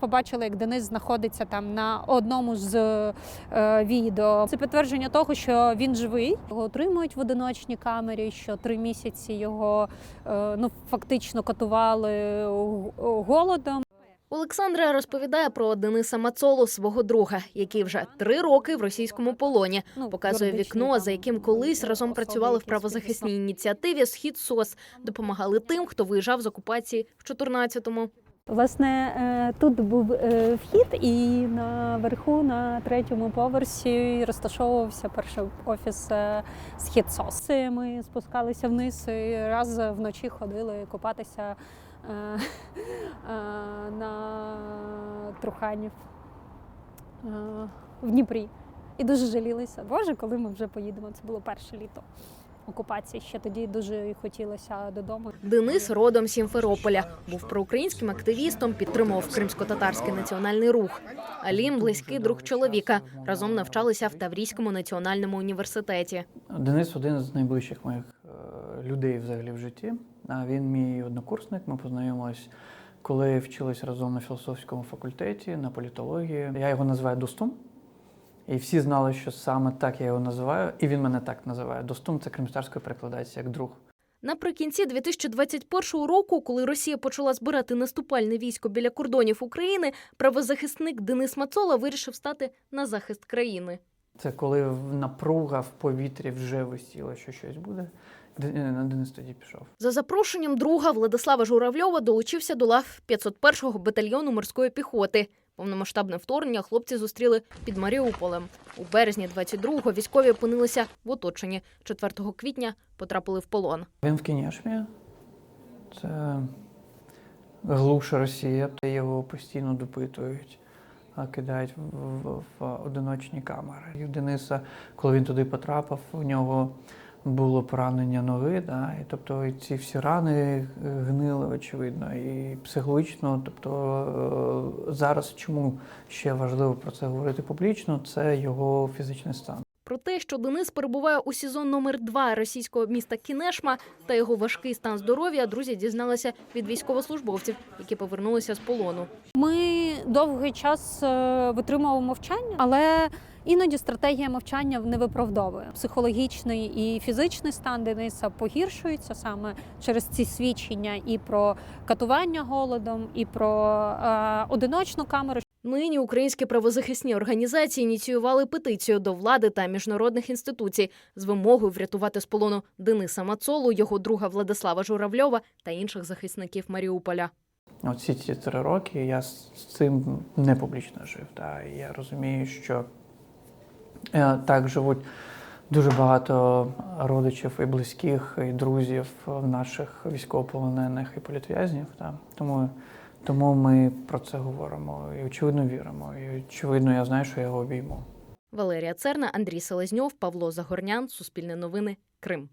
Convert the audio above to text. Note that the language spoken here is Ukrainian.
Побачили, як Денис знаходиться там на одному з е, відео. Це підтвердження того, що він живий. Його отримують в одиночній камері. Що три місяці його е, ну фактично катували голодом. Олександра розповідає про Дениса Мацолу, свого друга, який вже три роки в російському полоні. Ну, Показує вікно, за яким колись разом працювали в правозахисній ініціативі Схід СОС, допомагали тим, хто виїжджав з окупації в 14-му. Власне, е, тут був е, вхід, і наверху, на третьому поверсі, розташовувався перший офіс е, «Східсос». Ми спускалися вниз і раз вночі ходили купатися е, е, на Труханів е, в Дніпрі. І дуже жалілися. Боже, коли ми вже поїдемо. Це було перше літо окупації. Ще тоді дуже хотілося додому. Денис родом з Сімферополя. Був проукраїнським активістом, підтримував кримсько-татарський національний рух. Алім близький друг чоловіка. Разом навчалися в Таврійському національному університеті. Денис один з найближчих моїх е, людей взагалі в житті. А він мій однокурсник. Ми познайомились, коли вчились разом на філософському факультеті, на політології. Я його називаю Достум. І всі знали, що саме так я його називаю, і він мене так називає. Достум це кримстарською перекладається як друг. Наприкінці 2021 року, коли Росія почала збирати наступальне військо біля кордонів України, правозахисник Денис Мацола вирішив стати на захист країни. Це коли напруга в повітрі вже висіла, що щось буде. Де- е, Денис тоді пішов. За запрошенням друга Владислава Журавльова долучився до лав 501-го батальйону морської піхоти. Повномасштабне вторгнення хлопці зустріли під Маріуполем. У березні 22-го військові опинилися в оточенні. 4 квітня потрапили в полон. Він в Кінешмі. Це глуша Росія. Його постійно допитують, а кидають в, в, в одиночні камери. І в Дениса, коли він туди потрапив, у нього було поранення ноги. Да? І, тобто і ці всі рани гнили, очевидно, і психологічно. Тобто е, зараз чому ще важливо про це говорити публічно, це його фізичний стан. Про те, що Денис перебуває у СІЗО номер 2 російського міста Кінешма та його важкий стан здоров'я, друзі дізналися від військовослужбовців, які повернулися з полону. Ми довгий час е, витримували мовчання, але іноді стратегія мовчання не виправдовує. Психологічний і фізичний стан Дениса погіршується саме через ці свідчення і про катування голодом, і про е, одиночну камеру. Нині українські правозахисні організації ініціювали петицію до влади та міжнародних інституцій з вимогою врятувати з полону Дениса Мацолу, його друга Владислава Журавльова та інших захисників Маріуполя. Оці ці три роки я з цим не публічно жив. Та, я розумію, що е, так живуть дуже багато родичів і близьких, і друзів наших військовополонених і політв'язнів. Та. Тому, тому ми про це говоримо і очевидно віримо. І очевидно, я знаю, що я його обійму. Валерія Церна, Андрій Селезньов, Павло Загорнян, Суспільне новини, Крим.